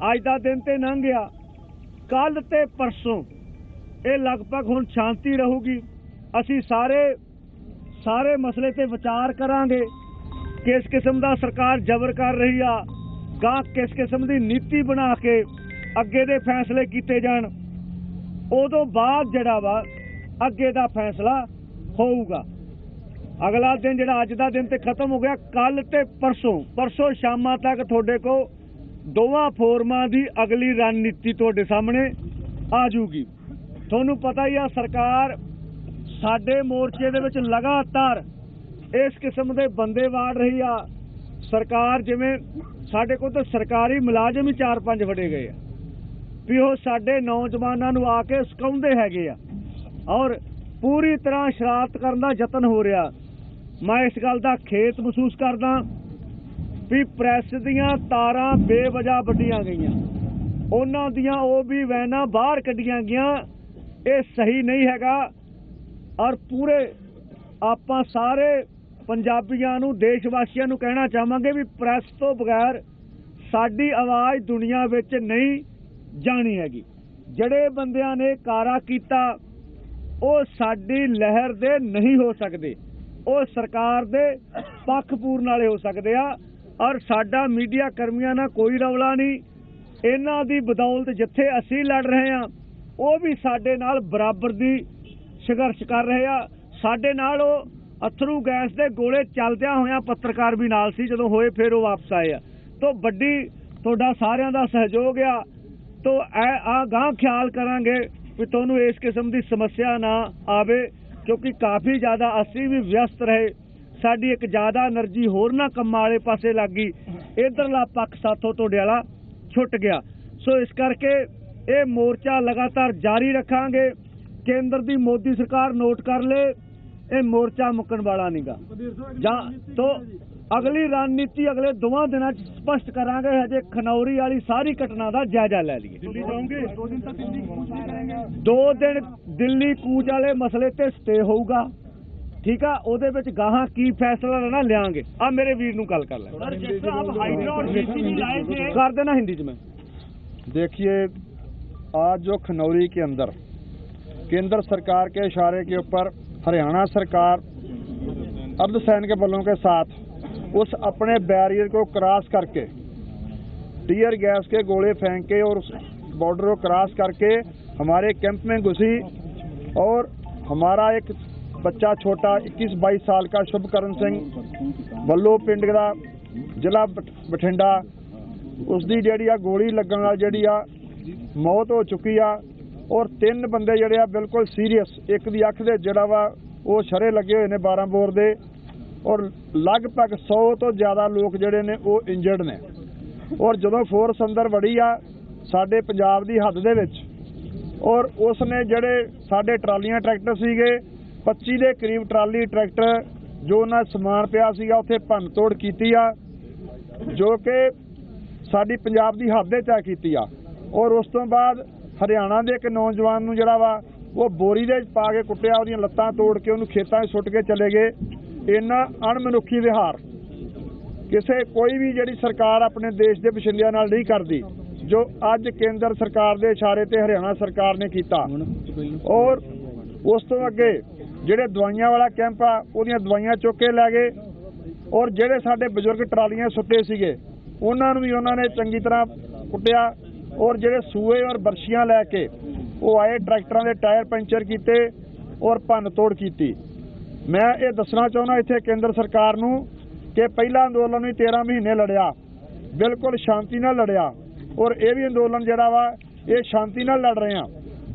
ਅੱਜ ਦਾ ਦਿਨ ਤੇ ਲੰਘ ਗਿਆ। ਕੱਲ ਤੇ ਪਰਸੋਂ। ਇਹ ਲਗਭਗ ਹੁਣ ਸ਼ਾਂਤੀ ਰਹੂਗੀ। ਅਸੀਂ ਸਾਰੇ ਸਾਰੇ ਮਸਲੇ ਤੇ ਵਿਚਾਰ ਕਰਾਂਗੇ। ਕਿਸ ਕਿਸਮ ਦਾ ਸਰਕਾਰ ਜ਼ਬਰ ਕਰ ਰਹੀ ਆ ਗਾਂ ਕਿਸ ਕਿਸਮ ਦੀ ਨੀਤੀ ਬਣਾ ਕੇ ਅੱਗੇ ਦੇ ਫੈਸਲੇ ਕੀਤੇ ਜਾਣ। ਉਦੋਂ ਬਾਅਦ ਜਿਹੜਾ ਵਾ, ਅੱਗੇ ਦਾ ਫੈਸਲਾ ਹੋਊਗਾ। ਅਗਲਾ ਦਿਨ ਜਿਹੜਾ ਅੱਜ ਦਾ ਦਿਨ ਤੇ ਖਤਮ ਹੋ ਗਿਆ ਕੱਲ ਤੇ ਪਰਸੋਂ। ਪਰਸੋਂ ਸ਼ਾਮਾਂ ਤੱਕ ਤੁਹਾਡੇ ਕੋ ਦੋਵਾਂ ਫੋਰਮਾਂ ਦੀ ਅਗਲੀ ਰਣਨੀਤੀ ਤੁਹਾਡੇ ਸਾਹਮਣੇ ਆ ਜੂਗੀ ਤੁਹਾਨੂੰ ਪਤਾ ਹੀ ਆ, ਸਰਕਾਰ ਸਾਡੇ ਮੋਰਚੇ ਦੇ ਵਿੱਚ ਲਗਾਤਾਰ ਇਸ ਕਿਸਮ ਦੇ ਬੰਦੇ ਵਾੜ ਰਹੀ ਆ। ਸਰਕਾਰ ਜਿਵੇਂ ਸਾਡੇ ਕੋਲ ਤਾਂ ਸਰਕਾਰੀ ਮੁਲਾਜ਼ਮ ਹੀ 4-5 ਫੜੇ ਗਏ ਆ। ਵੀ ਉਹ ਸਾਡੇ ਨੌਜਵਾਨਾਂ ਨੂੰ ਆ ਕੇ ਸਕਾਉਂਦੇ ਹੈਗੇ ਆ। ਔਰ ਪੂਰੀ ਤਰ੍ਹਾਂ ਸ਼ਰਾਰਤ ਕਰਨ ਦਾ ਯਤਨ ਹੋ ਰਿਹਾ। ਮੈਂ ਇਸ ਗੱਲ ਦਾ ਖੇਤ ਮਹਿਸੂਸ ਕਰਦਾ ਵੀ ਪ੍ਰੈਸ ਦੀਆਂ ਤਾਰਾਂ ਬੇਵਜਾ ਵੱਡੀਆਂ ਗਈਆਂ। ਉਹਨਾਂ ਦੀਆਂ ਉਹ ਵੀ ਵੈਨਾਂ ਬਾਹਰ ਕੱਢੀਆਂ ਗਈਆਂ। ਇਹ ਸਹੀ ਨਹੀਂ ਹੈਗਾ। ਔਰ ਪੂਰੇ ਆਪਾਂ ਸਾਰੇ ਪੰਜਾਬੀਆਂ ਨੂੰ ਦੇਸ਼ ਵਾਸੀਆਂ ਨੂੰ ਕਹਿਣਾ ਚਾਹਾਂਗੇ ਵੀ ਪ੍ਰੈਸ ਤੋਂ ਬਗੈਰ ਸਾਡੀ ਆਵਾਜ਼ ਦੁਨੀਆ ਵਿੱਚ ਨਹੀਂ ਜਾਣੀ ਹੈਗੀ। ਜਿਹੜੇ ਬੰਦਿਆਂ ਨੇ ਕਾਰਾ ਕੀਤਾ, ਉਹ ਸਾਡੀ ਲਹਿਰ ਦੇ ਨਹੀਂ ਹੋ ਸਕਦੇ। ਉਹ ਸਰਕਾਰ ਦੇ ਪੱਖ ਪੂਰਨ ਵਾਲੇ ਹੋ ਸਕਦੇ ਆ। ਔਰ ਸਾਡਾ ਮੀਡੀਆ ਕਰਮੀਆਂ ਨਾਲ ਕੋਈ ਰੌਲਾ ਨਹੀਂ। ਇਹਨਾਂ ਦੀ ਬਦੌਲਤ ਜਿੱਥੇ ਅਸੀਂ ਲੜ ਰਹੇ ਆ ਉਹ ਵੀ ਸਾਡੇ ਨਾਲ ਬਰਾਬਰ ਦੀ ਸੰਘਰਸ਼ ਕਰ ਰਹੇ ਆ। ਸਾਡੇ ਨਾਲ ਉਹ ਅਥਰੂ ਗੈਸ ਦੇ ਗੋਲੇ ਚੱਲਦਿਆਂ ਹੋਇਆਂ ਪੱਤਰਕਾਰ ਵੀ ਨਾਲ ਸੀ, ਜਦੋਂ ਹੋਏ ਫਿਰ ਉਹ ਵਾਪਸ ਆਏ ਆ। ਤੋਂ ਵੱਡੀ ਤੁਹਾਡਾ ਸਾਰਿਆਂ ਦਾ ਸਹਿਯੋਗ ਆ। ਤੋਂ ਆ ਗਾਂ ਖਿਆਲ ਕਰਾਂਗੇ ਵੀ ਤੁਹਾਨੂੰ ਇਸ ਕਿਸਮ ਦੀ ਸਮੱਸਿਆ ਨਾ ਆਵੇ, ਕਿਉਂਕਿ ਕਾਫੀ ਜ਼ਿਆਦਾ ਅਸੀਂ ਵੀ ਵਿਅਸਤ ਰਹੇ। ਸਾਡੀ ਇੱਕ ਜ਼ਿਆਦਾ એનર્ਜੀ ਹੋਰ ਨਾ ਕੰਮਾਂ ਵਾਲੇ ਪਾਸੇ ਲੱਗ ਗਈ। ਇਧਰਲਾ ਪੱਖ ਸਾਥੋਂ ਤੁਹਾਡੇ ਵਾਲਾ ਛੁੱਟ ਗਿਆ। ਸੋ ਇਸ ਕਰਕੇ ਇਹ ਮੋਰਚਾ ਲਗਾਤਾਰ ਜਾਰੀ ਰੱਖਾਂਗੇ। ਕੇਂਦਰ ਦੀ ਮੋਦੀ ਸਰਕਾਰ ਨੋਟ ਕਰ ਲੇ ਇਹ ਮੋਰਚਾ ਮੁੱਕਣ ਵਾਲਾ ਨਹੀਂਗਾ ਜਾਂ ਤੋਂ ਅਗਲੀ ਰਣਨੀਤੀ ਅਗਲੇ ਦੋਵਾਂ ਦਿਨਾਂ 'ਚ ਸਪਸ਼ਟ ਕਰਾਂਗੇ ਹਜੇ ਖਨੌਰੀ ਵਾਲੀ ਸਾਰੀ ਘਟਨਾ ਦਾ ਜਾਇਜ਼ਾ ਲੈ ਲਈਏ। ਦਿੱਲੀ ਜਾਓਗੇ? 2 ਦਿਨ ਤੱਕ ਦਿੱਲੀ ਕੂਚ 2 ਦਿਨ ਦਿੱਲੀ ਕੂਚ ਵਾਲੇ ਮਸਲੇ ਤੇ ਸਟੇ ਹੋਊਗਾ। ਠੀਕ ਆ ਉਹਦੇ ਵਿੱਚ ਗਾਹਾਂ ਕੀ ਫੈਸਲਾ ਲੈਣਾ ਲਿਆਂਗੇ ਆ ਮੇਰੇ ਵੀਰ ਨੂੰ ਗੱਲ ਕਰ ਲੈ सर जिस तरह आप हाइड्रा और जेसीबी लाए थे ਕਰ ਦੇਣਾ ਹਿੰਦੀ ਚ ਮੈਂ देखिए आज जो खनौरी के अंदर केंद्र सरकार के इशारे के ऊपर हरियाणा सरकार अर्धसैनिक बलों के साथ उस अपने बैरियर को क्रॉस करके टीयर गैस के गोले फेंक के और उस बॉर्डर को क्रॉस करके हमारे कैंप में घुसी और हमारा एक ਬੱਚਾ ਛੋਟਾ 21 22 ਸਾਲ ਦਾ ਸ਼ੁਭਕਰਨ ਸਿੰਘ ਵੱਲੋਂ ਪਿੰਡ ਦਾ ਜ਼ਿਲ੍ਹਾ ਬਠਿੰਡਾ ਉਸ ਦੀ ਜਿਹੜੀ ਆ ਗੋਲੀ ਲੱਗਣ ਨਾਲ ਜਿਹੜੀ ਆ ਮੌਤ ਹੋ ਚੁੱਕੀ ਆ ਔਰ ਤਿੰਨ ਬੰਦੇ ਜਿਹੜੇ ਆ ਬਿਲਕੁਲ ਸੀਰੀਅਸ, ਇੱਕ ਦੀ ਅੱਖ ਦੇ ਜਿਹੜਾ ਵਾ ਉਹ ਸ਼ਰੇ ਲੱਗੇ ਹੋਏ ਨੇ 12 ਬੋਰ ਦੇ ਔਰ ਲਗਭਗ 100 ਤੋਂ ਜ਼ਿਆਦਾ ਲੋਕ ਜਿਹੜੇ ਨੇ ਉਹ ਇੰਜਰਡ ਨੇ। ਔਰ ਜਦੋਂ ਫੋਰਸ ਅੰਦਰ ਵੜੀ ਆ ਸਾਡੇ ਪੰਜਾਬ ਦੀ ਹੱਦ ਦੇ ਵਿੱਚ ਔਰ ਉਸ ਨੇ ਜਿਹੜੇ ਸਾਡੇ ਟਰਾਲੀਆਂ ਟਰੈਕਟਰ ਸੀਗੇ 25 ਦੇ ਕਰੀਬ ਟਰਾਲੀ ਟਰੈਕਟਰ ਜੋ ਉਹਨਾਂ ਸਮਾਨ ਪਿਆ ਸੀਗਾ ਉੱਥੇ ਭੰਨ ਤੋੜ ਕੀਤੀ ਆ ਜੋ ਕਿ ਸਾਡੀ ਪੰਜਾਬ ਦੀ ਹੱਦ ਦੇ ਤੈਅ ਕੀਤੀ ਆ। ਔਰ ਉਸ ਤੋਂ ਬਾਅਦ ਹਰਿਆਣਾ ਦੇ ਇੱਕ ਨੌਜਵਾਨ ਨੂੰ ਜਿਹੜਾ ਵਾ ਉਹ ਬੋਰੀ ਦੇ ਪਾ ਕੇ ਕੁੱਟਿਆ ਉਹਦੀਆਂ ਲੱਤਾਂ ਤੋੜ ਕੇ ਉਹਨੂੰ ਖੇਤਾਂ 'ਚ ਸੁੱਟ ਕੇ ਚਲੇ ਗਏ। ਇੰਨਾ ਅਣਮਨੁੱਖੀ ਵਿਹਾਰ। ਕਿਸੇ ਕੋਈ ਵੀ ਜਿਹੜੀ ਸਰਕਾਰ ਆਪਣੇ ਦੇਸ਼ ਦੇ ਵਸਿੰਦਿਆਂ ਨਾਲ ਨਹੀਂ ਕਰਦੀ ਜੋ ਅੱਜ ਕੇਂਦਰ ਸਰਕਾਰ ਦੇ ਇਸ਼ਾਰੇ ਤੇ ਹਰਿਆਣਾ ਸਰਕਾਰ ਨੇ ਕੀਤਾ। ਔਰ ਉਸ ਤੋਂ ਅੱਗੇ ਜਿਹੜੇ ਦਵਾਈਆਂ ਵਾਲਾ ਕੈਂਪ ਆ, ਉਹਦੀਆਂ ਦਵਾਈਆਂ ਚੁੱਕ ਕੇ ਲੈ ਗਏ। ਔਰ ਜਿਹੜੇ ਸਾਡੇ ਬਜ਼ੁਰਗ ਟਰਾਲੀਆਂ ਸੁੱਤੇ ਸੀਗੇ, ਉਹਨਾਂ ਨੂੰ ਵੀ ਉਹਨਾਂ ਨੇ ਚੰਗੀ ਤਰ੍ਹਾਂ ਕੁੱਟਿਆ। ਔਰ ਜਿਹੜੇ ਸੂਏ ਔਰ ਬਰਸ਼ੀਆਂ ਲੈ ਕੇ, ਉਹ ਆਏ ਟਰੈਕਟਰਾਂ ਦੇ ਟਾਇਰ ਪੈਂਚਰ ਕੀਤੇ ਔਰ ਭੰਨ ਤੋੜ ਕੀਤੀ। ਮੈਂ ਇਹ ਦੱਸਣਾ ਚਾਹੁੰਦਾ ਇੱਥੇ ਕੇਂਦਰ ਸਰਕਾਰ ਨੂੰ ਕਿ ਪਹਿਲਾ ਅੰਦੋਲਨ ਵੀ 13 ਮਹੀਨੇ ਲੜਿਆ, ਬਿਲਕੁਲ ਸ਼ਾਂਤੀ ਨਾਲ ਲੜਿਆ। ਔਰ ਇਹ ਵੀ ਅੰਦੋਲਨ ਜਿਹੜਾ ਵਾ, ਇਹ ਸ਼ਾਂਤੀ ਨਾਲ ਲੜ ਰਹੇ ਆ।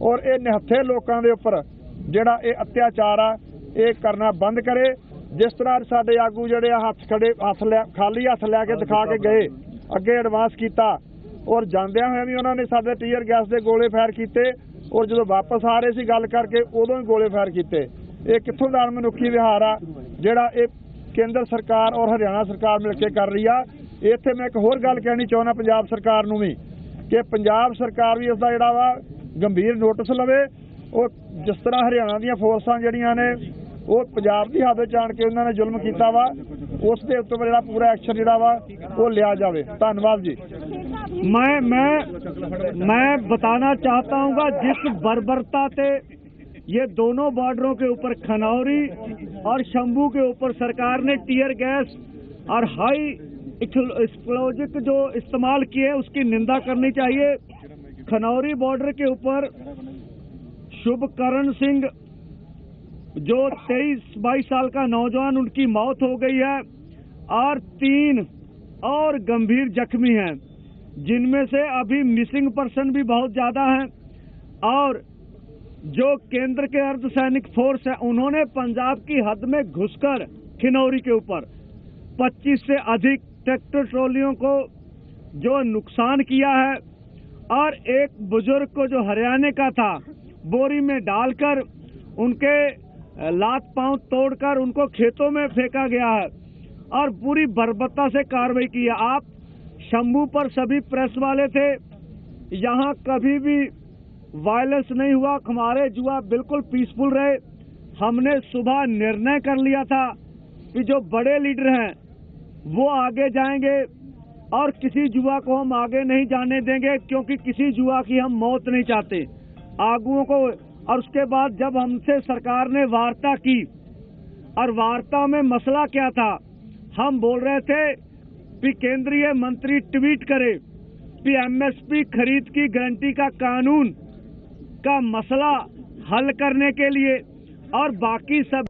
ਔਰ ਇਹ ਨਿਹੱਥੇ ਲੋਕਾਂ ਦੇ ਉੱਪਰ ਜਿਹੜਾ ਇਹ ਅਤਿਆਚਾਰ ਆ, ਇਹ ਕਰਨਾ ਬੰਦ ਕਰੇ। ਜਿਸ ਤਰ੍ਹਾਂ ਸਾਡੇ ਆਗੂ ਜਿਹੜੇ ਆ ਹੱਥ ਖੜੇ, ਹੱਥ ਲੈ ਖਾਲੀ ਹੱਥ ਲੈ ਕੇ ਦਿਖਾ ਕੇ ਗਏ, ਅੱਗੇ ਐਡਵਾਂਸ ਕੀਤਾ। ਔਰ ਜਾਂਦਿਆਂ ਹੋਇਆਂ ਵੀ ਉਹਨਾਂ ਨੇ ਸਾਡੇ ਟੀਅਰ ਗੈਸ ਦੇ ਗੋਲੇ ਫਾਇਰ ਕੀਤੇ, ਔਰ ਜਦੋਂ ਵਾਪਸ ਆ ਰਹੇ ਸੀ ਗੱਲ ਕਰਕੇ, ਉਦੋਂ ਹੀ ਗੋਲੇ ਫਾਇਰ ਕੀਤੇ। ਇਹ ਕਿੱਥੋਂ ਦਾ ਮਨੁੱਖੀ ਵਿਹਾਰ ਆ, ਜਿਹੜਾ ਇਹ ਕੇਂਦਰ ਸਰਕਾਰ ਔਰ ਹਰਿਆਣਾ ਸਰਕਾਰ ਮਿਲ ਕੇ ਕਰ ਰਹੀ ਆ। ਇੱਥੇ ਮੈਂ ਇੱਕ ਹੋਰ ਗੱਲ ਕਹਿਣੀ ਚਾਹੁੰਦਾ ਪੰਜਾਬ ਸਰਕਾਰ ਨੂੰ ਵੀ, ਕਿ ਪੰਜਾਬ ਸਰਕਾਰ ਵੀ ਇਸ ਦਾ ਜਿਹੜਾ ਵਾ ਗੰਭੀਰ ਨੋਟਿਸ ਲਵੇ ਉਹ ਜਿਸ ਤਰ੍ਹਾਂ ਹਰਿਆਣਾ ਦੀਆਂ ਫੋਰਸਾਂ ਜਿਹੜੀਆਂ ਨੇ ਉਹ ਪੰਜਾਬ ਦੀ ਹੱਦ ਵਿੱਚ ਆਣ ਕੇ ਉਹਨਾਂ ਨੇ ਜ਼ੁਲਮ ਕੀਤਾ ਵਾ ਉਸ ਦੇ ਉੱਤੇ ਜਿਹੜਾ ਪੂਰਾ ਐਕਸ਼ਨ ਜਿਹੜਾ ਵਾ ਉਹ ਲਿਆ ਜਾਵੇ ਧੰਨਵਾਦ ਜੀ मैं मैं मैं बताना चाहता हूँ जिस बर्बरता से ये दोनों बॉर्डरों के ऊपर खनौरी और शंभू के ऊपर सरकार ने टीयर गैस और हाई एक्सप्लोजिक जो इस्तेमाल किए उसकी निंदा करनी चाहिए खनौरी बॉर्डर के ऊपर शुभकरण सिंह, जो तेईस बाईस साल का नौजवान, उनकी मौत हो गई है। और तीन और गंभीर जख्मी हैं, जिनमें से अभी मिसिंग पर्सन भी बहुत ज़्यादा हैं। और जो केंद्र के अर्धसैनिक फोर्स है, उन्होंने पंजाब की हद में घुसकर खिनौरी के ऊपर 25 से अधिक ट्रैक्टर ट्रॉलियों को जो नुकसान किया है, और एक बुज़ुर्ग को जो हरियाणा का था बोरी में डालकर उनके लात पाँव तोड़कर उनको खेतों में फेंका गया है और पूरी बर्बरता से कार्रवाई की है। आप शंभू पर सभी प्रेस वाले थे, यहाँ कभी भी वायलेंस नहीं हुआ, हमारे जुआ बिल्कुल पीसफुल रहे। हमने सुबह निर्णय कर लिया था कि जो बड़े लीडर हैं, वो आगे जाएँगे और किसी जुआ को हम आगे नहीं जाने देंगे, क्योंकि किसी जुआ की हम मौत नहीं चाहते। आगुओं को, और उसके बाद जब हमसे सरकार ने वार्ता की, और वार्ता में मसला क्या था, हम बोल रहे थे कि केंद्रीय मंत्री ट्वीट करे कि एमएसपी खरीद की गारंटी का कानून का मसला हल करने के लिए, और बाकी सब